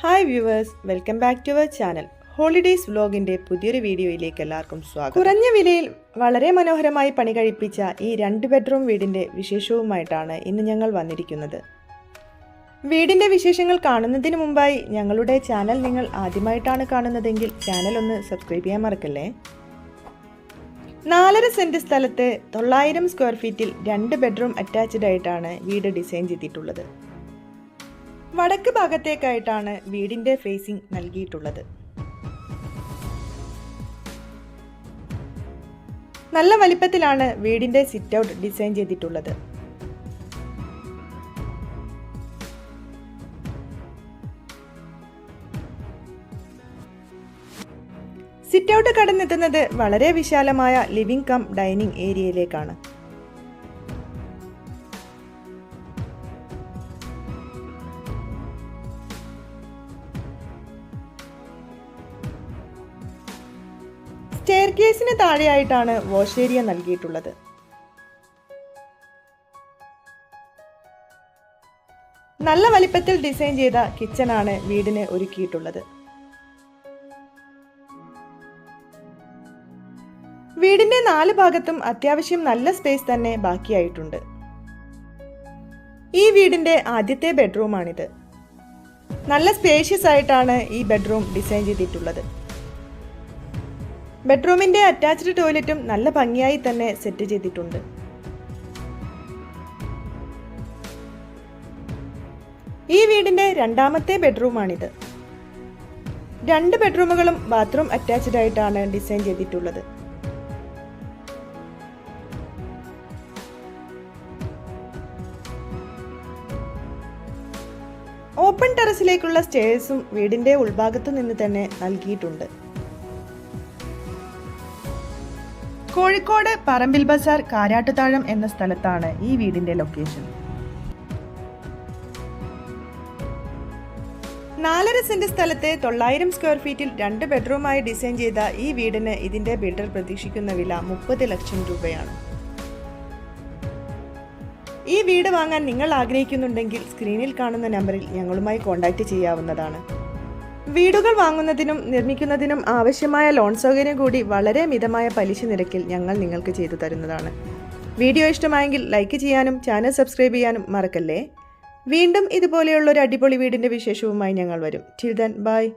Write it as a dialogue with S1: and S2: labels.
S1: Hi viewers welcome back to our channel holidays വ്ലോഗിന്റെ പുതിയൊരു വീഡിയോയിലേക്ക് എല്ലാവർക്കും സ്വാഗതം. കുറഞ്ഞ വിലയിൽ വളരെ മനോഹരമായി പണി കഴിപ്പിച്ച ഈ രണ്ട് ബെഡ്റൂം വീടിന്റെ വിശേഷവുമായിട്ടാണ് ഇന്ന് ഞങ്ങൾ വന്നിരിക്കുന്നത്. വീടിന്റെ വിശേഷങ്ങൾ കാണുന്നതിന് മുമ്പായി ഞങ്ങളുടെ ചാനൽ നിങ്ങൾ ആദ്യമായിട്ടാണ് കാണുന്നതെങ്കിൽ ചാനൽ ഒന്ന് സബ്സ്ക്രൈബ് ചെയ്യാൻ മറക്കല്ലേ? നാലര സെന്റ് സ്ഥലത്ത് തൊള്ളായിരം സ്ക്വയർ ഫീറ്റിൽ രണ്ട് ബെഡ്റൂം അറ്റാച്ച്ഡ് ആയിട്ടാണ് വീട് ഡിസൈൻ ചെയ്തിട്ടുള്ളത്. വടക്ക് ഭാഗത്തേക്കായിട്ടാണ് വീടിന്റെ ഫേസിംഗ് നൽകിയിട്ടുള്ളത്. നല്ല വലിപ്പത്തിലാണ് വീടിന്റെ സിറ്റ് ഔട്ട് ഡിസൈൻ ചെയ്തിട്ടുള്ളത്. സിറ്റ് ഔട്ട് കടന്നെത്തുന്നത് വളരെ വിശാലമായ ലിവിംഗ് കം ഡൈനിങ് ഏരിയയിലേക്കാണ് സ്റ്റെയർ കേസിന് താഴെയായിട്ടാണ് വാഷ് ഏരിയ നൽകിയിട്ടുള്ളത്. നല്ല വലിപ്പത്തിൽ ഡിസൈൻ ചെയ്ത കിച്ചണാണ് വീടിന് ഒരുക്കിയിട്ടുള്ളത്. വീടിന്റെ നാല് ഭാഗത്തും അത്യാവശ്യം നല്ല സ്പേസ് തന്നെ ബാക്കിയായിട്ടുണ്ട്. ഈ വീടിന്റെ ആദ്യത്തെ ബെഡ്റൂമാണിത്. നല്ല സ്പേഷ്യസ് ആയിട്ടാണ് ഈ ബെഡ്റൂം ഡിസൈൻ ചെയ്തിട്ടുള്ളത്. ബെഡ്റൂമിന്റെ അറ്റാച്ച്ഡ് ടോയ്ലറ്റും നല്ല ഭംഗിയായി തന്നെ സെറ്റ് ചെയ്തിട്ടുണ്ട്. ഈ വീടിന്റെ രണ്ടാമത്തെ ബെഡ്റൂമാണിത്. രണ്ട് ബെഡ്റൂമുകളും ബാത്റൂം അറ്റാച്ച്ഡ് ആയിട്ടാണ് ഡിസൈൻ ചെയ്തിട്ടുള്ളത്. ഓപ്പൺ ടെറസിലേക്കുള്ള സ്റ്റേഴ്സും വീടിന്റെ ഉൾഭാഗത്തു നിന്ന് തന്നെ നൽകിയിട്ടുണ്ട്. കോഴിക്കോട് പറമ്പിൽ ബസാർ കാരാട്ടുതാഴം എന്ന സ്ഥലത്താണ് ഈ വീടിന്റെ ലൊക്കേഷൻ നാലര സെന്റ് സ്ഥലത്തെ തൊള്ളായിരം സ്ക്വയർ ഫീറ്റിൽ രണ്ട് ബെഡ്റൂമായി ഡിസൈൻ ചെയ്ത ഈ വീടിന് ഇതിന്റെ ബിൽഡർ പ്രതീക്ഷിക്കുന്ന വില മുപ്പത് ലക്ഷം രൂപയാണ്. ഈ വീട് വാങ്ങാൻ നിങ്ങൾ ആഗ്രഹിക്കുന്നുണ്ടെങ്കിൽ സ്ക്രീനിൽ കാണുന്ന നമ്പറിൽ ഞങ്ങളുമായി കോൺടാക്റ്റ് ചെയ്യാവുന്നതാണ്. വീടുകൾ വാങ്ങുന്നതിനും നിർമ്മിക്കുന്നതിനും ആവശ്യമായ ലോൺ സൗകര്യം കൂടി വളരെ മിതമായ പലിശ നിരക്കിൽ ഞങ്ങൾ നിങ്ങൾക്ക് ചെയ്തു തരുന്നതാണ്. വീഡിയോ ഇഷ്ടമായെങ്കിൽ ലൈക്ക് ചെയ്യാനും ചാനൽ സബ്സ്ക്രൈബ് ചെയ്യാനും മറക്കല്ലേ? വീണ്ടും ഇതുപോലെയുള്ള ഒരു അടിപൊളി വീടിന്റെ വിശേഷവുമായി ഞങ്ങൾ വരും. Till then bye